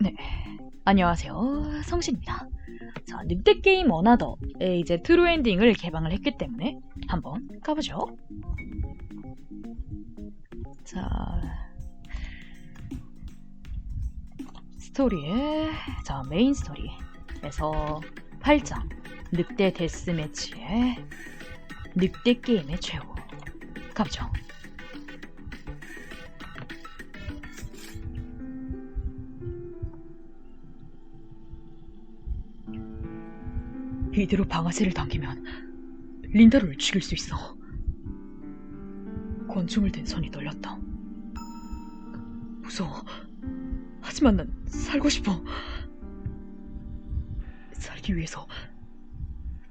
네. 안녕하세요. 성신입니다. 자, 늑대 게임 어나더의 이제 트루 엔딩을 개방을 했기 때문에 한번 가보죠. 자, 스토리에 자 메인 스토리에서 8장 늑대 데스매치의 늑대 게임의 최후 가보죠. 이대로 방아쇠를 당기면 린다를 죽일 수 있어. 권총을 댄 손이 떨렸다. 무서워. 하지만 난 살고 싶어. 살기 위해서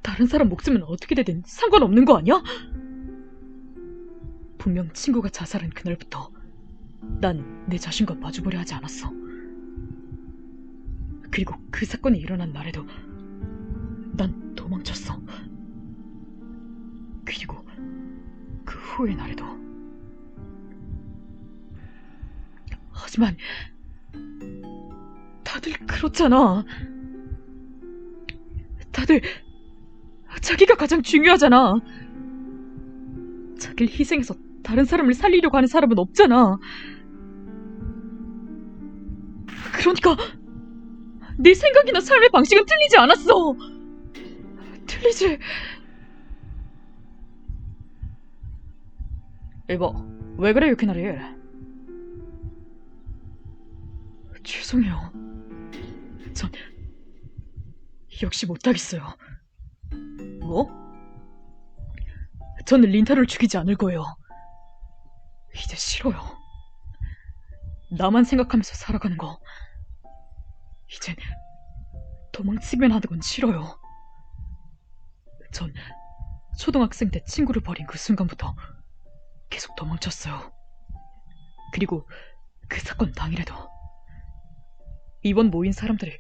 다른 사람 목숨은 어떻게 되든 상관없는 거 아니야? 분명 친구가 자살한 그날부터 난 내 자신과 마주보려 하지 않았어. 그리고 그 사건이 일어난 날에도 난 도망쳤어. 그리고 그 후의 날에도. 하지만 다들 그렇잖아. 다들 자기가 가장 중요하잖아. 자기를 희생해서 다른 사람을 살리려고 하는 사람은 없잖아. 그러니까 내 생각이나 삶의 방식은 틀리지 않았어. 틀리지. 에버, 왜 그래 유키나리? 죄송해요. 전 역시 못하겠어요. 뭐? 저는 린타를 죽이지 않을 거예요. 이제 싫어요. 나만 생각하면서 살아가는 거. 이젠 도망치기만 하는 건 싫어요. 전 초등학생 때 친구를 버린 그 순간부터 계속 도망쳤어요. 그리고 그 사건 당일에도 이번 모인 사람들이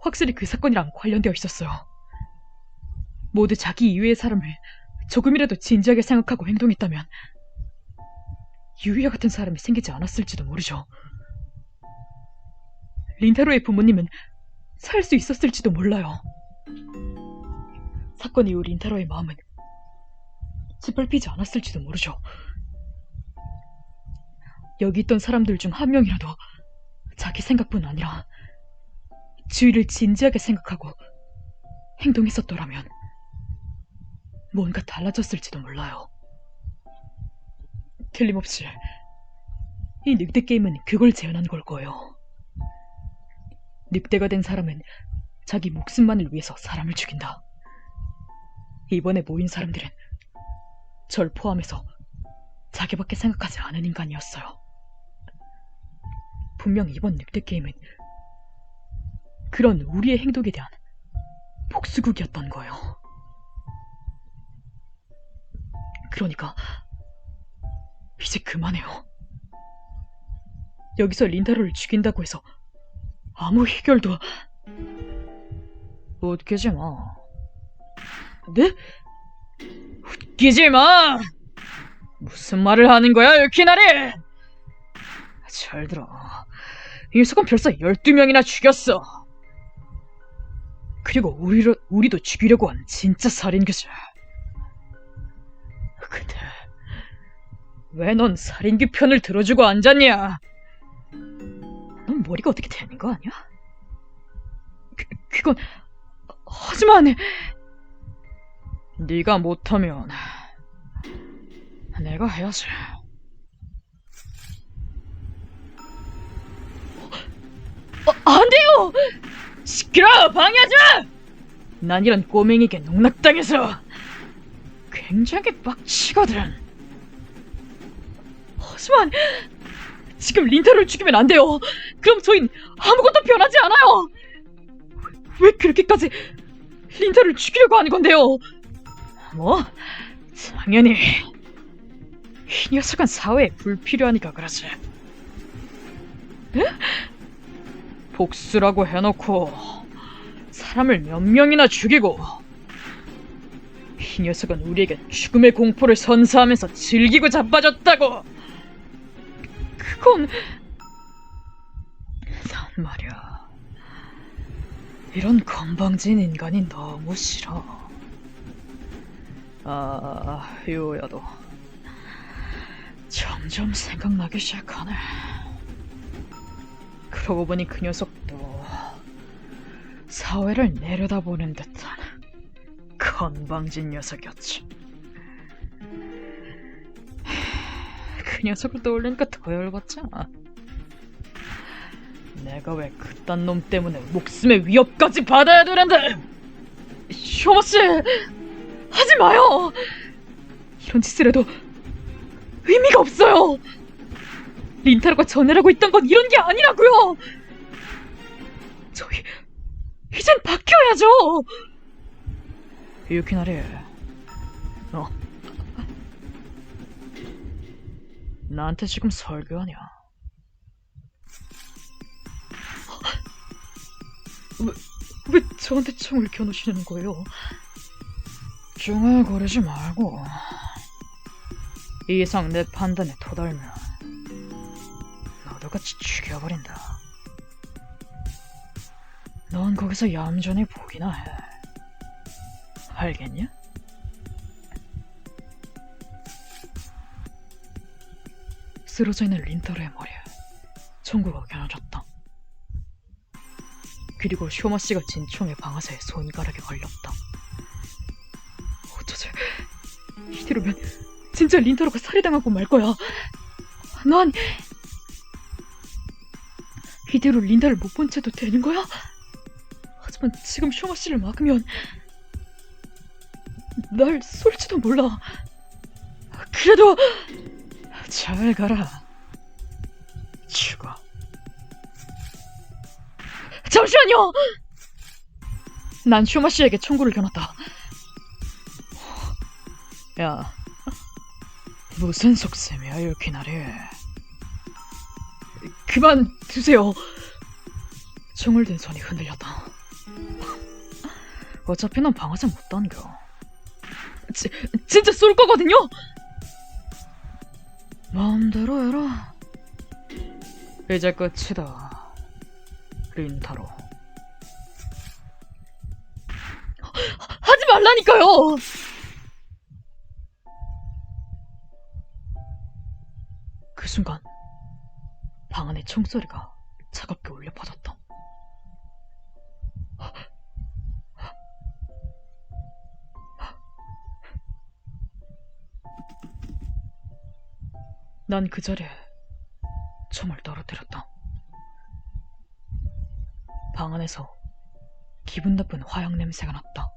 확실히 그 사건이랑 관련되어 있었어요. 모두 자기 이외의 사람을 조금이라도 진지하게 생각하고 행동했다면 유희와 같은 사람이 생기지 않았을지도 모르죠. 린타로의 부모님은 살 수 있었을지도 몰라요. 사건 이후 린타로의 마음은 짓밟히지 않았을지도 모르죠. 여기 있던 사람들 중 한 명이라도 자기 생각뿐 아니라 주위를 진지하게 생각하고 행동했었더라면 뭔가 달라졌을지도 몰라요. 틀림없이 이 늑대 게임은 그걸 재현한 걸 거예요. 늑대가 된 사람은 자기 목숨만을 위해서 사람을 죽인다. 이번에 모인 사람들은 절 포함해서 자기밖에 생각하지 않은 인간이었어요. 분명 이번 늑대 게임은 그런 우리의 행동에 대한 복수극이었던 거예요. 그러니까 이제 그만해요. 여기서 린다로를 죽인다고 해서 아무 해결도 웃기지 마. 네? 웃기지 마! 무슨 말을 하는 거야, 유키나리? 잘 들어. 이 녀석은 벌써 12명이나 죽였어. 그리고 우리로, 우리도 죽이려고 한 진짜 살인귀지. 근데 왜 넌 살인귀 편을 들어주고 앉았냐? 넌 머리가 어떻게 되는 거 아니야? 그, 그건 하지만 네가 못하면 내가 해야지. 어, 안 돼요! 시끄러! 방해하지 마! 난 이런 꼬맹이에게 농락당해서 굉장히 빡치거든. 하지만 지금 린타를 죽이면 안 돼요. 그럼 저흰 아무것도 변하지 않아요. 왜, 왜 그렇게까지 린타를 죽이려고 하는 건데요? 뭐? 당연히 이 녀석은 사회에 불필요하니까 그러지. 에? 복수라고 해놓고 사람을 몇 명이나 죽이고 이 녀석은 우리에게 죽음의 공포를 선사하면서 즐기고 자빠졌다고. 그건 난 말이야. 이런 건방진 인간이 너무 싫어. 아, 요야도 점점 생각나기 시작하네. 그러고 보니 그 녀석도 사회를 내려다보는 듯한 건방진 녀석이었지. 그 녀석을 떠올리니까 더 열받잖아. 내가 왜 그딴 놈 때문에 목숨의 위협까지 받아야 되는데! 쇼마 씨, 하지 마요. 이런 짓을 해도 의미가 없어요. 린타로가 전해라고 있던 건 이런 게 아니라고요. 저희 이젠 바뀌어야죠. 유키나리, 너 나한테 지금 설교하냐? 왜, 왜 저한테 총을 겨누시는 거예요? 중얼거리지 말고 이 이상 내 판단에 도달면 너도 같이 죽여버린다. 넌 거기서 얌전히 보기나 해. 알겠냐? 쓰러져 있는 린타르의 머리에 총구가 겨눠졌다. 그리고 쇼마 씨가 진 총의 방아쇠에 손가락에 걸렸다. 이대로면 진짜 린타로가 살해당하고 말 거야. 난 이대로 린다를 못 본 채도 되는 거야? 하지만 지금 쇼마 씨를 막으면 날 쏠지도 몰라. 그래도 잘 가라. 죽어. 잠시만요. 난 쇼마 씨에게 총구를 겨눴다. 야, 무슨 속셈이야, 유키나리. 그만 두세요. 총을 든 손이 흔들렸다. 어차피 난 방아쇠 못 당겨. 지, 진짜 쏠 거거든요? 마음대로 해라. 이제 끝이다. 린타로. 하지 말라니까요! 순간 방 안에 총소리가 차갑게 울려 퍼졌다. 난 그 자리에 총을 떨어뜨렸다. 방 안에서 기분 나쁜 화약 냄새가 났다.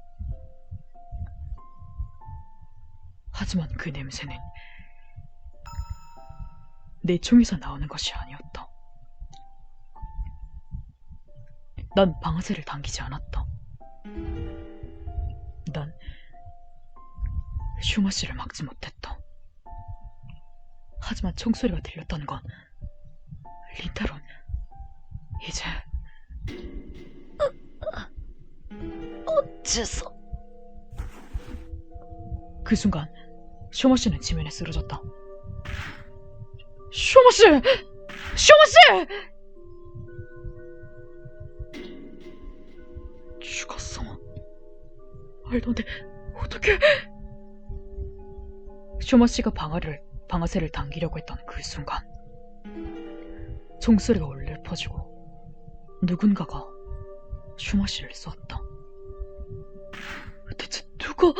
하지만 그 냄새는 내 총에서 나오는 것이 아니었다. 난 방아쇠를 당기지 않았다. 난 슈마 씨를 막지 못했다. 하지만 총소리가 들렸다는 건 린타론 이제 어째서 그 순간 쇼마 씨는 지면에 쓰러졌다. 쇼마 씨! 쇼마 씨! 죽었어. 말도 안 돼. 어떻게? 쇼마 씨가 방아를 방아쇠를 당기려고 했던 그 순간 총소리가 울려 퍼지고 누군가가 쇼마 씨를 쐈다. 대체 누가?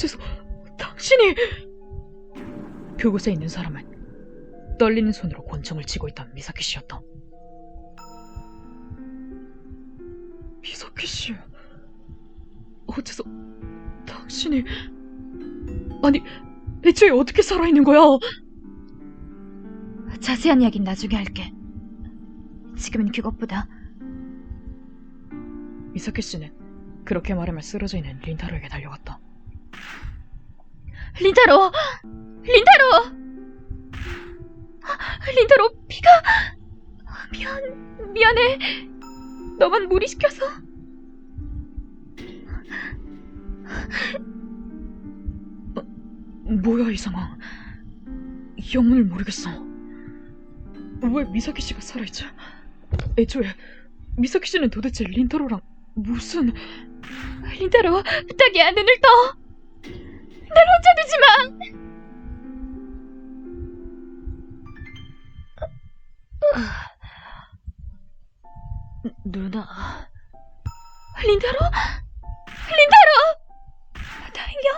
어째서 당신이 그곳에 있는 사람은 떨리는 손으로 권총을 쥐고 있던 미사키 씨였다. 미사키 씨, 어째서 당신이 아니 애초에 어떻게 살아있는 거야? 자세한 이야기는 나중에 할게. 지금은 그것보다 미사키 씨는 그렇게 말하며 쓰러져 있는 린타로에게 달려갔다. 린타로! 린타로! 린타로 피가 미안 미안해. 너만 무리시켜서. 뭐야 이 상황? 영문을 모르겠어. 왜 미사키 씨가 살아있지? 애초에 미사키 씨는 도대체 린타로랑 무슨 린타로, 부탁이야, 눈을 떠! 날 혼자 두지 마! 누나 린타로? 린타로! 다행이야.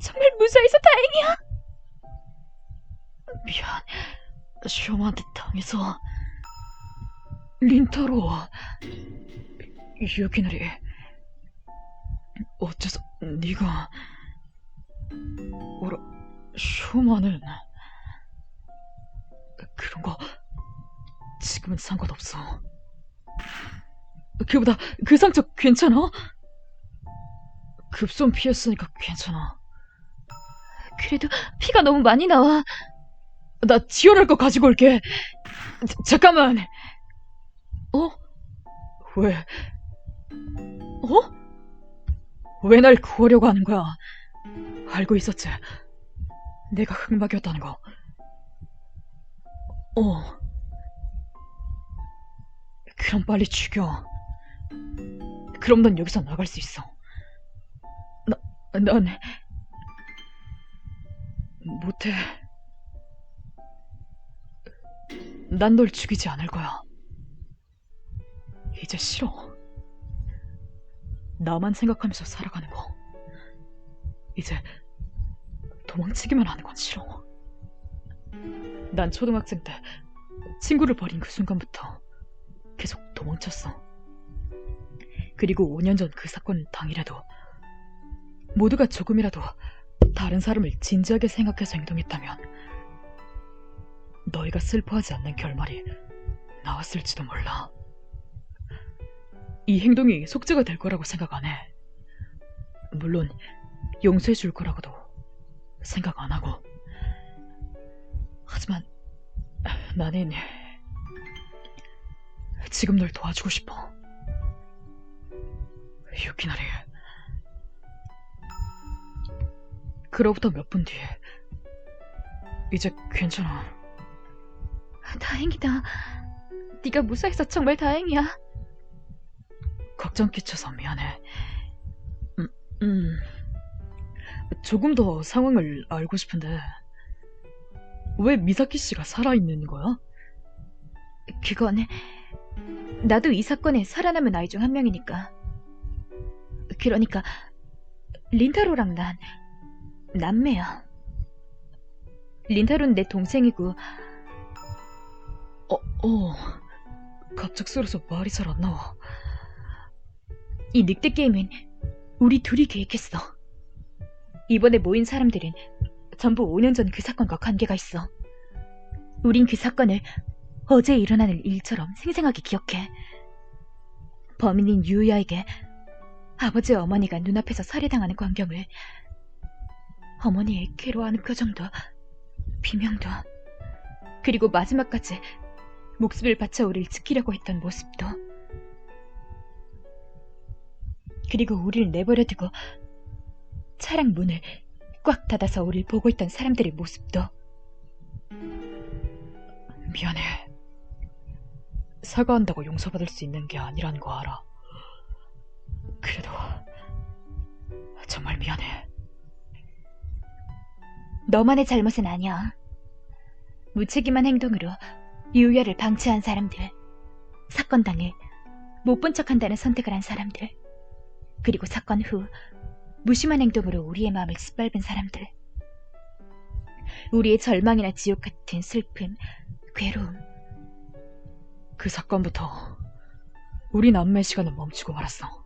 정말 무사해서 다행이야. 미안 쇼마한테 당해서 린타로 유키나리 어째서 네가 뭐라 쇼마는 그런 거 지금은 상관없어 그보다 그 상처 괜찮아? 급손 피했으니까 괜찮아 그래도 피가 너무 많이 나와. 나 지원할 거 가지고 올게. 자, 잠깐만. 어? 왜? 어? 왜 날 구하려고 하는 거야? 알고 있었지. 내가 흑막이었다는 거. 어. 그럼 빨리 죽여. 그럼 넌 여기서 나갈 수 있어. 나, 난 못해. 난 널 죽이지 않을 거야. 이제 싫어. 나만 생각하면서 살아가는 거. 이제 도망치기만 하는 건 싫어. 난 초등학생 때 친구를 버린 그 순간부터 계속 도망쳤어. 그리고 5년 전 그 사건 당일에도 모두가 조금이라도 다른 사람을 진지하게 생각해서 행동했다면 너희가 슬퍼하지 않는 결말이 나왔을지도 몰라. 이 행동이 속죄가 될 거라고 생각 안 해. 물론 용서해 줄 거라고도 생각 안 하고. 하지만 나는 지금 널 도와주고 싶어. 유키나리. 그로부터 몇 분 뒤에 이제 괜찮아. 다행이다. 네가 무사해서 정말 다행이야. 걱정 끼쳐서 미안해. 음, 음. 조금 더 상황을 알고 싶은데 왜 미사키 씨가 살아있는 거야? 그건 나도 이 사건에 살아남은 아이 중 한 명이니까. 그러니까 린타로랑 난 남매야. 린타로는 내 동생이고 어, 어. 갑작스러워서 말이 잘 안 나와. 이 늑대 게임은 우리 둘이 계획했어. 이번에 모인 사람들은 전부 5년 전 그 사건과 관계가 있어. 우린 그 사건을 어제 일어나는 일처럼 생생하게 기억해. 범인인 유야에게 아버지 어머니가 눈앞에서 살해당하는 광경을 어머니의 괴로워하는 표정도 비명도 그리고 마지막까지 목숨을 바쳐 우리를 지키려고 했던 모습도 그리고 우리를 내버려두고 차량 문을 꽉 닫아서 우리를 보고 있던 사람들의 모습도 미안해. 사과한다고 용서받을 수 있는 게 아니라는 거 알아. 그래도 정말 미안해. 너만의 잘못은 아니야. 무책임한 행동으로 유야를 방치한 사람들, 사건 당일 못 본 척한다는 선택을 한 사람들, 그리고 사건 후 무심한 행동으로 우리의 마음을 짓밟은 사람들, 우리의 절망이나 지옥 같은 슬픔, 괴로움, 그 사건부터 우리 남매의 시간은 멈추고 말았어.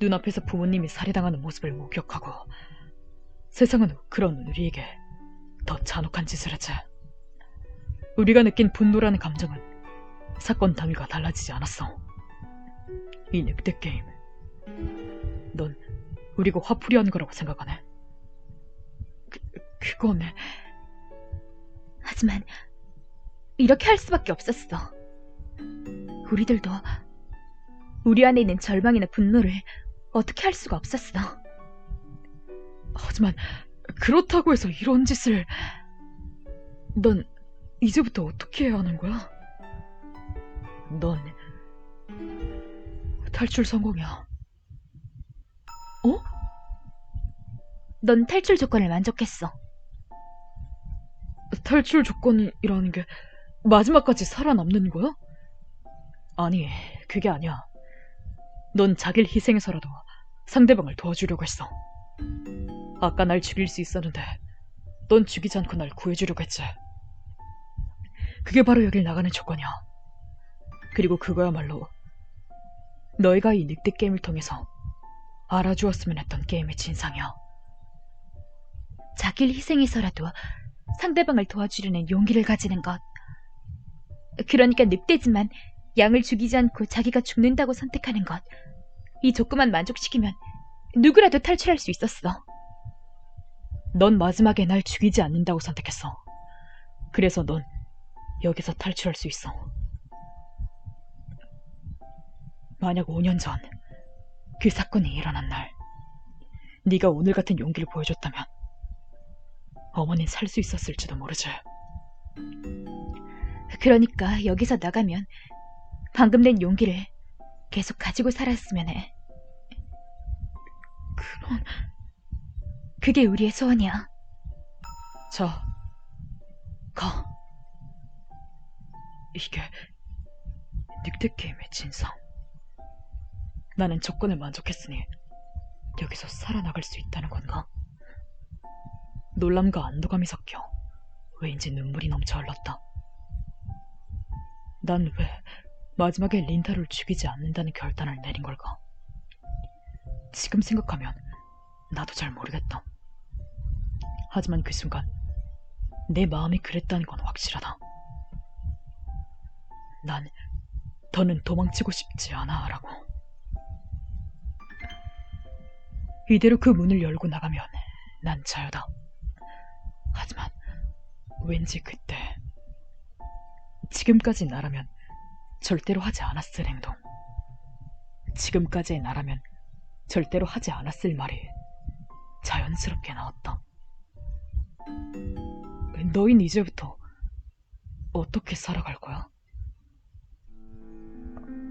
눈앞에서 부모님이 살해당하는 모습을 목격하고 세상은 그런 우리에게 더 잔혹한 짓을 했지. 우리가 느낀 분노라는 감정은 사건 당일과 달라지지 않았어. 이 늑대 게임. 넌 우리가 화풀이 하는 거라고 생각하네. 그, 그건 하지만 이렇게 할 수밖에 없었어. 우리들도 우리 안에 있는 절망이나 분노를 어떻게 할 수가 없었어. 하지만 그렇다고 해서 이런 짓을 넌 이제부터 어떻게 해야 하는 거야? 넌 탈출 성공이야. 넌 탈출 조건을 만족했어. 탈출 조건이라는 게 마지막까지 살아남는 거야? 아니, 그게 아니야. 넌 자기를 희생해서라도 상대방을 도와주려고 했어. 아까 날 죽일 수 있었는데 넌 죽이지 않고 날 구해주려고 했지. 그게 바로 여길 나가는 조건이야. 그리고 그거야말로 너희가 이 늑대 게임을 통해서 알아주었으면 했던 게임의 진상이야. 자기를 희생해서라도 상대방을 도와주려는 용기를 가지는 것. 그러니까 늑대지만 양을 죽이지 않고 자기가 죽는다고 선택하는 것. 이 조건만 만족시키면 누구라도 탈출할 수 있었어. 넌 마지막에 날 죽이지 않는다고 선택했어. 그래서 넌 여기서 탈출할 수 있어. 만약 5년 전 그 사건이 일어난 날 네가 오늘 같은 용기를 보여줬다면 어머닌 살수 있었을지도 모르지. 그러니까 여기서 나가면 방금 낸 용기를 계속 가지고 살았으면 해. 그런 그게 우리의 소원이야. 자, 가. 이게 늑대 게임의 진상. 나는 조건을 만족했으니 여기서 살아나갈 수 있다는 건가? 놀람과 안도감이 섞여 왠지 눈물이 넘쳐 흘렀다. 난 왜 마지막에 린타를 죽이지 않는다는 결단을 내린 걸까? 지금 생각하면 나도 잘 모르겠다. 하지만 그 순간 내 마음이 그랬다는 건 확실하다. 난 더는 도망치고 싶지 않아 라고. 이대로 그 문을 열고 나가면 난 자유다. 하지만 왠지 그때 지금까지 나라면 절대로 하지 않았을 행동. 지금까지의 나라면 절대로 하지 않았을 말이 자연스럽게 나왔다. 너흰 이제부터 어떻게 살아갈 거야?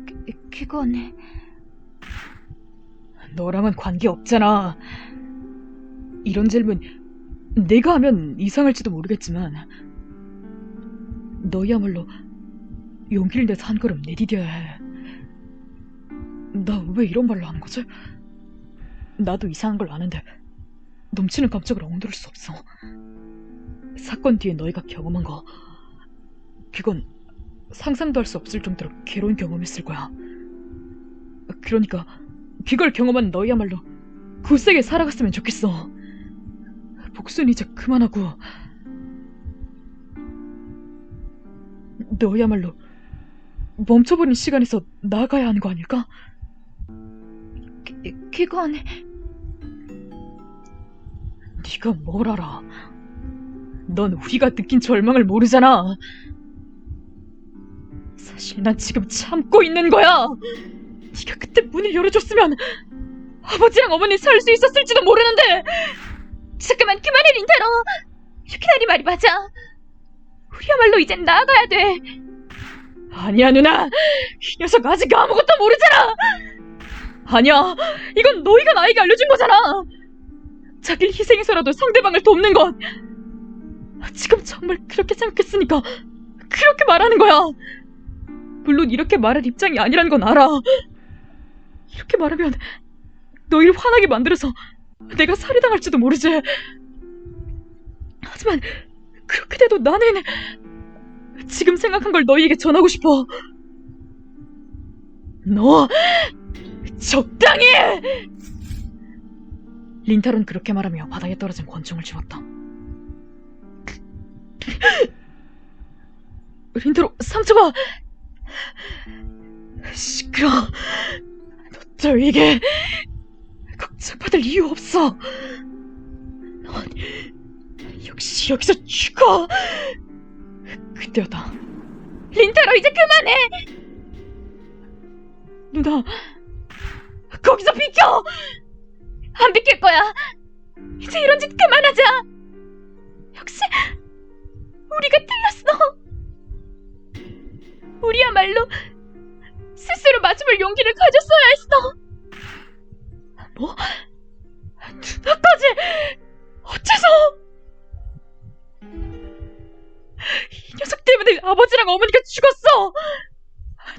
그, 그건 너랑은 관계 없잖아. 이런 질문 내가 하면 이상할지도 모르겠지만 너야말로 용기를 내서 한 걸음 내디뎌야 해. 나 왜 이런 말로 하는 거지? 나도 이상한 걸 아는데 넘치는 감정을 엉두를 수 없어. 사건 뒤에 너희가 경험한 거 그건 상상도 할 수 없을 정도로 괴로운 경험이었을 거야. 그러니까 그걸 경험한 너희야말로 굳세게 살아갔으면 좋겠어. 복수는 이제 그만하고 너야말로 멈춰버린 시간에서 나가야 하는 거 아닐까? 그, 그건 네가 뭘 알아? 넌 우리가 느낀 절망을 모르잖아. 사실 난 지금 참고 있는 거야. 네가 그때 문을 열어줬으면 아버지랑 어머니 살 수 있었을지도 모르는데. 잠깐만 그만해 린타로. 유키나리 말이 맞아. 우리야말로 이젠 나아가야 돼. 아니야 누나, 이 녀석 아직 아무것도 모르잖아. 아니야, 이건 너희가 나에게 알려준 거잖아. 자기를 희생해서라도 상대방을 돕는 것. 지금 정말 그렇게 생각했으니까 그렇게 말하는 거야. 물론 이렇게 말할 입장이 아니란 건 알아. 이렇게 말하면 너희를 화나게 만들어서 내가 살해당할지도 모르지. 하지만 그렇게 돼도 나는 지금 생각한 걸 너희에게 전하고 싶어. 너 적당히! 해! 린타론 그렇게 말하며 바닥에 떨어진 권총을 집었다. 린타로 상처가 시끄러. 너저 이게 걱정받을 이유 없어. 넌 역시 여기서 죽어. 그때였다. 린타로 이제 그만해. 누나, 거기서 비켜! 안 비킬 거야. 이제 이런 짓 그만하자. 역시 우리가 틀렸어. 우리야말로 스스로 마주볼 용기를 가졌어야 했어. 뭐? 누나까지 어째서? 이 녀석 때문에 아버지랑 어머니가 죽었어.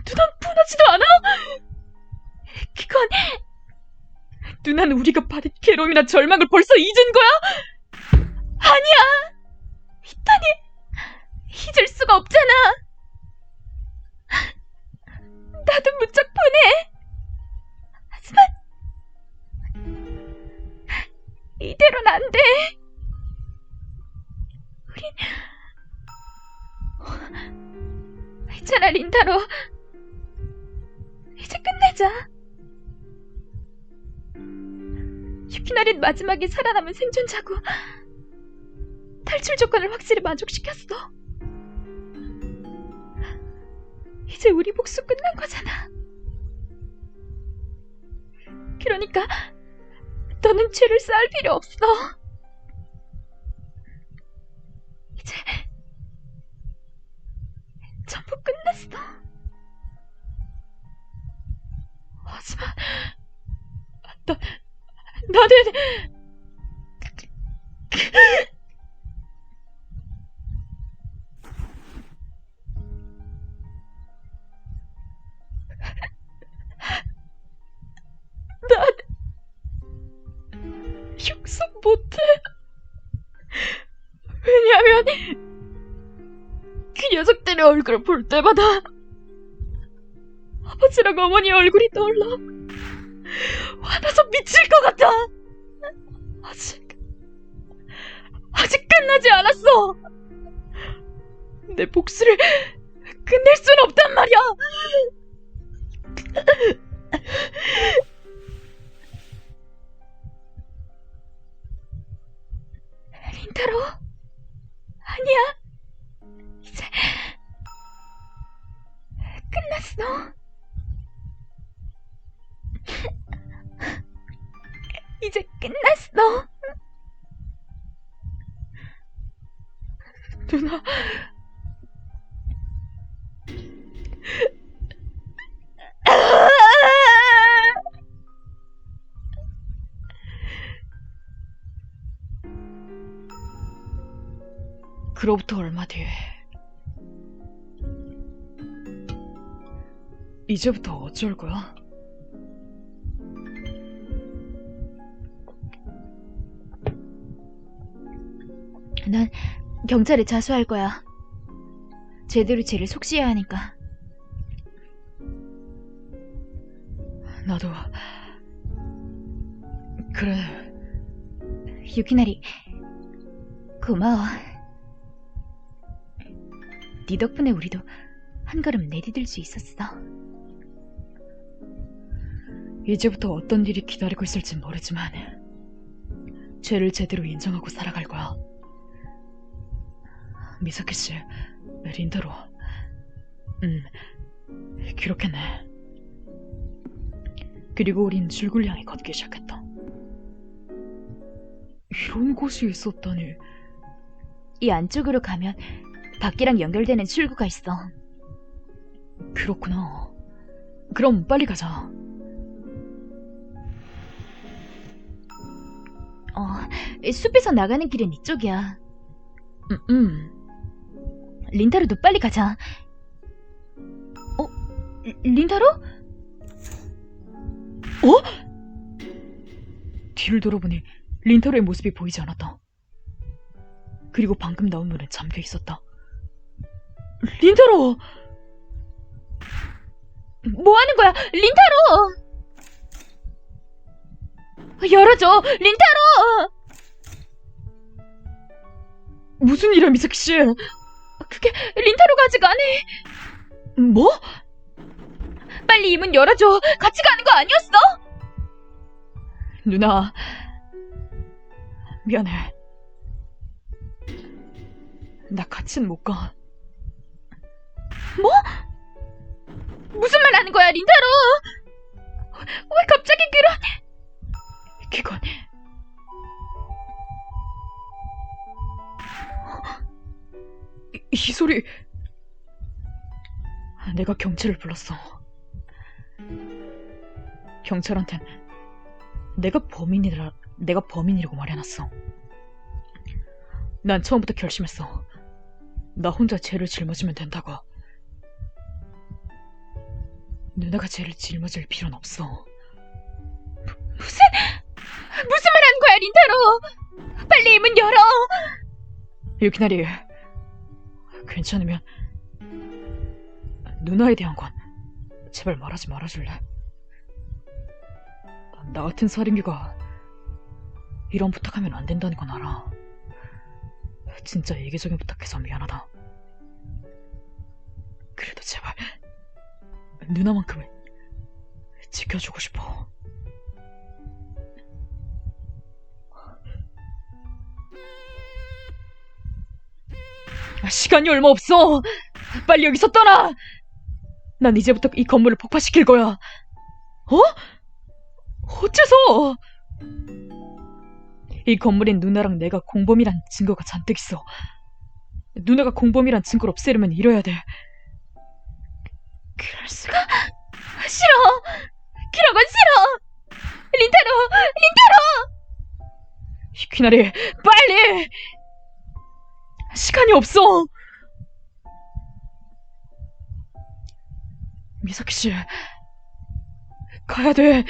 누난 분하지도 않아? 그건 누나는 우리가 받은 괴로움이나 절망을 벌써 잊은 거야? 아니야. 있다니 잊을 수가 없잖아. 나도 무척 분해. 하지만 이대로는 안 돼. 우린 있잖아 린타로. 이제 끝내자. 유키나린 마지막에 살아남은 생존자고 탈출 조건을 확실히 만족시켰어. 이제 우리 복수 끝난 거잖아. 그러니까 너는 죄를 쌓을 필요 없어. 이제 전부 끝났어. 하지만 나 나는 난 용서 못해. 왜냐면 그 녀석들의 얼굴을 볼 때마다 아버지랑 어머니 얼굴이 떠올라. 화나서 미칠 것 같아. 아직 아직 끝나지 않았어. 내 복수를 끝낼 순 없단 말이야. 린타로 아니야. 이제 끝났어. 이제 끝났어. 누나, 그로부터 얼마 뒤에 이제부터 어쩔 거야? 난 경찰에 자수할 거야. 제대로 죄를 속시해야 하니까. 나도 그래 유키나리, 고마워. 네 덕분에 우리도 한 걸음 내디딜 수 있었어. 이제부터 어떤 일이 기다리고 있을지 모르지만 죄를 제대로 인정하고 살아갈 거야. 미사키 씨, 린다로, 음, 기록했네. 그리고 우린 출구를 향해 걷기 시작했다. 이런 곳이 있었다니. 이 안쪽으로 가면 밖이랑 연결되는 출구가 있어. 그렇구나. 그럼 빨리 가자. 어, 숲에서 나가는 길은 이쪽이야. 음, 음. 린타로도 빨리 가자. 어? 린타로? 뒤를 돌아보니 린타로의 모습이 보이지 않았다. 그리고 방금 나온 문은 잠겨 있었다. 린타로! 뭐 하는 거야? 린타로! 열어줘! 린타로! 무슨 일이야, 미사키 씨? 그게 린타로가 아직 안 해. 뭐? 빨리 이 문 열어줘. 같이 가는 거 아니었어? 누나. 미안해. 나 같이는 못 가. 뭐? 무슨 말 하는 거야, 린다로? 왜 갑자기 그런... 그건... 이, 이 소리... 내가 경찰을 불렀어. 경찰한텐 내가 범인이라 내가 범인이라고 말해놨어. 난 처음부터 결심했어. 나 혼자 죄를 짊어지면 된다고. 누나가 죄를 짊어질 필요는 없어. 무슨 무슨 말 하는 거야 린타로 빨리 이문 열어 유키나리, 괜찮으면 누나에 대한 건 제발 말하지 말아줄래? 나 같은 살인귀가 이런 부탁하면 안 된다는 건 알아. 진짜 이기적인 부탁해서 미안하다. 그래도 제발 누나만큼은 지켜주고 싶어. 아, 시간이 얼마 없어. 빨리 여기서 떠나. 난 이제부터 이 건물을 폭파시킬 거야. 어? 어째서? 이 건물엔 누나랑 내가 공범이란 증거가 잔뜩 있어. 누나가 공범이란 증거를 없애려면 이뤄야 돼. 그럴 수가 싫어 그런 건 싫어 린타로 히키나리, 빨리! 시간이 없어! 미사키 씨, 가야 돼.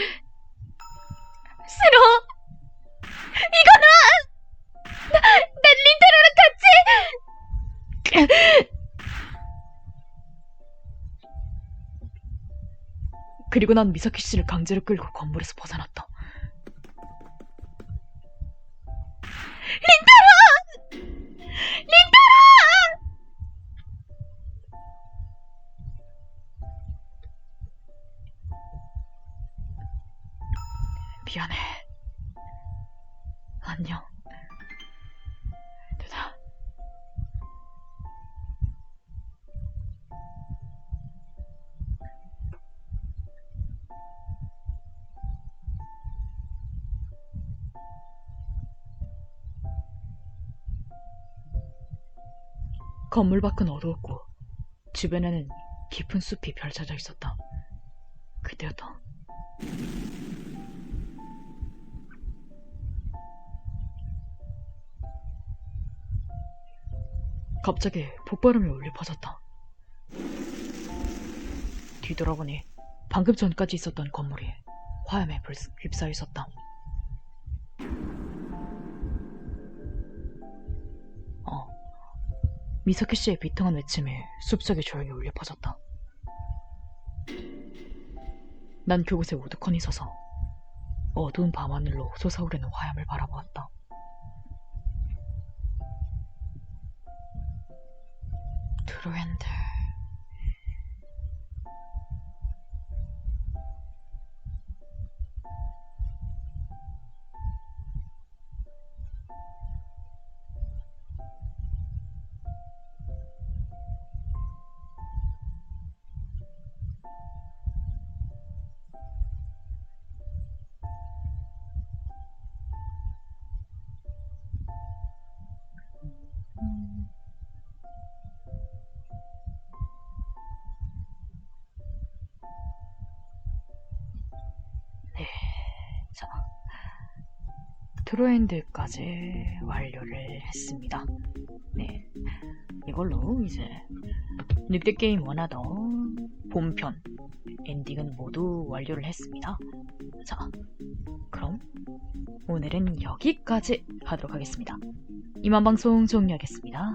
그리고 난 미사키 씨를 강제로 끌고 건물에서 벗어났다. 건물 밖은 어두웠고 주변에는 깊은 숲이 펼쳐져 있었다. 그때였다. 갑자기 폭발음이 울려 퍼졌다. 뒤돌아보니 방금 전까지 있었던 건물이 화염에 불- 휩싸여 있었다. 미사키 씨의 비통한 외침이 숲속에 조용히 울려 퍼졌다. 난 그곳에 우두커니 서서 어두운 밤하늘로 솟아오르는 화염을 바라보았다. 트로엔드. 트로엔드까지 완료를 했습니다. 네, 이걸로 이제 늑대 게임 원하던 본편 엔딩은 모두 완료를 했습니다. 자, 그럼 오늘은 여기까지 하도록 하겠습니다. 이만 방송 종료하겠습니다.